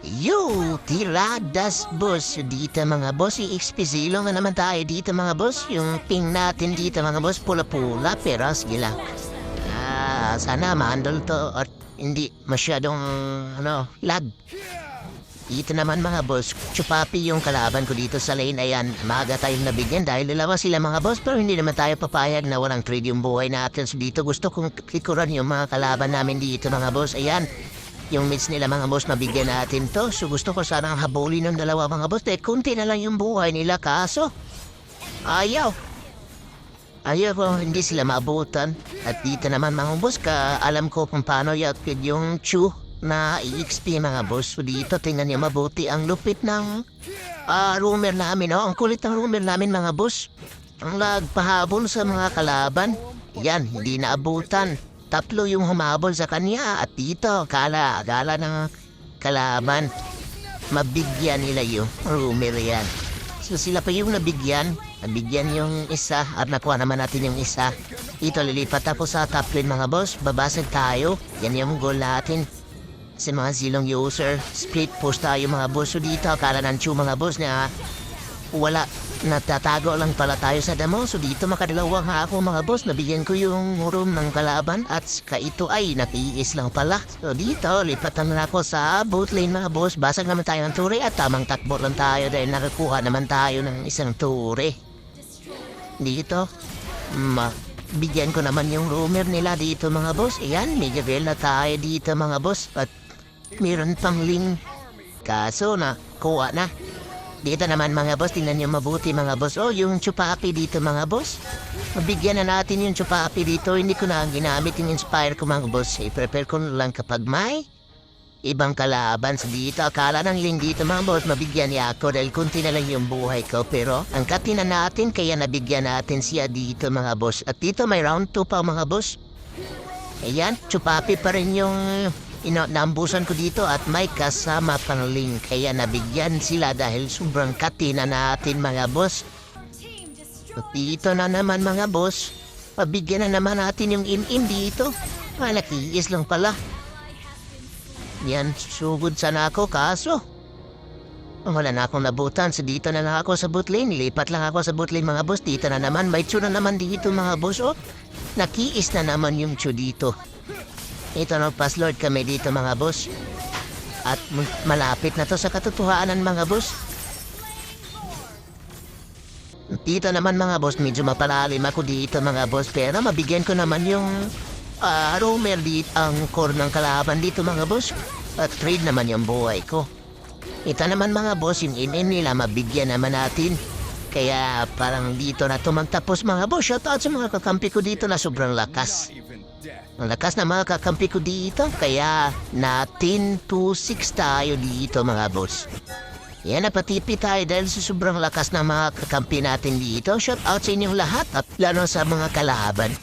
Yo, tiradas boss dito mga boss. I-XP0 nga naman tayo dito mga boss. Yung ping natin dito mga boss, pula-pula pero sige lang. Ah, sana ma-handle to at hindi masyadong ano, lag. Dito naman mga boss, chupapi yung kalaban ko dito sa lane. Ayan, maaga tayong nabigyan dahil dalawa sila mga boss pero hindi naman tayo papayag na walang trade yung buhay natin. So dito gusto kong klikuran yung mga kalaban namin dito mga boss. Ayan, yung mates nila mga boss mabigyan natin to. So gusto ko sanang habulin ng dalawa mga boss. Dahil kunti na lang yung buhay nila kaso. Ayaw. Ayaw ko, hindi sila maabutan. At dito naman mga boss, ka alam ko kung paano i-outfit yung Chu na EXP mga boss. So dito, tingnan niyo mabuti ang lupit ng ah rumor namin. Oh. Ang kulit ng rumor namin mga boss. Ang lagpahabol sa mga kalaban. Yan, hindi naabutan. Tatlo yung humabol sa kanya at dito, kala, kala ng kalaban. Mabigyan nila yung rumor yan. So sila pa yung nabigyan. Nabigyan yung isa at nakuha naman natin yung isa. Ito lilipat ako sa top lane mga boss. Babasag tayo. Yan yung goal natin. Sa mga silong user, split post tayo mga boss. So dito, akala ng chew mga boss na wala. Natatago lang pala tayo sa damo. So dito makadalawang ha ako mga boss. Nabigyan ko yung room ng kalaban at ka ito ay natiis lang pala. So dito, lipatan na ako sa boat lane mga boss. Basag naman tayo ng ture at tamang takbo lang tayo dahil nakakuha naman tayo ng isang ture. Dito, ma bigyan ko naman yung rumor nila dito mga boss. Ayan, medyo well na tayo dito mga boss. At meron pang link. Kaso na, kuha na. Dito naman mga boss, tingnan niyo mabuti mga boss. Oh, yung chupapi dito mga boss. Mabigyan na natin yung chupapi dito. Hindi ko na ginamit yung inspire ko mga boss. I-prepare ko na lang kapag may ibang kalaban sa dito. Akala ng link dito mga boss, mabigyan niya ako dahil kunti na lang yung buhay ko. Pero ang na natin, kaya nabigyan natin siya dito mga boss. At dito may round 2 pa mga boss. Ayan, chupapi pa rin yung ino, naambusan ko dito at may kasama pang link. Kaya nabigyan sila dahil sobrang katina natin mga boss. At dito na naman mga boss. Pabigyan na naman natin yung im-im dito. Nakiis lang pala. Yan, sugod sana ako kaso. Wala na akong nabutan, so dito na lang ako sa boot lane. Lipat lang ako sa boot lane mga boss. Dito na naman, may tsu na naman dito mga boss. Oh, nakiis na naman yung tsu dito. Ito na passlord kami dito mga boss. At malapit na to sa katotohanan mga boss. Dito naman mga boss, medyo mapalalim ako dito mga boss. Pero mabigyan ko naman yung ah roamer dito, ang core ng kalaban dito mga boss. At trade naman yung buhay ko. Ito naman mga boss, yung in nila mabigyan naman natin. Kaya parang dito na to magtapos mga boss. Shoutout sa mga kakampi ko dito na sobrang lakas. Ang lakas na mga kakampi ko dito. Kaya natin 2-6 tayo dito mga boss. Yan napatipi tayo dahil sa sobrang lakas ng mga kakampi natin dito. Shout out sa inyong lahat at lalo sa mga kalaban.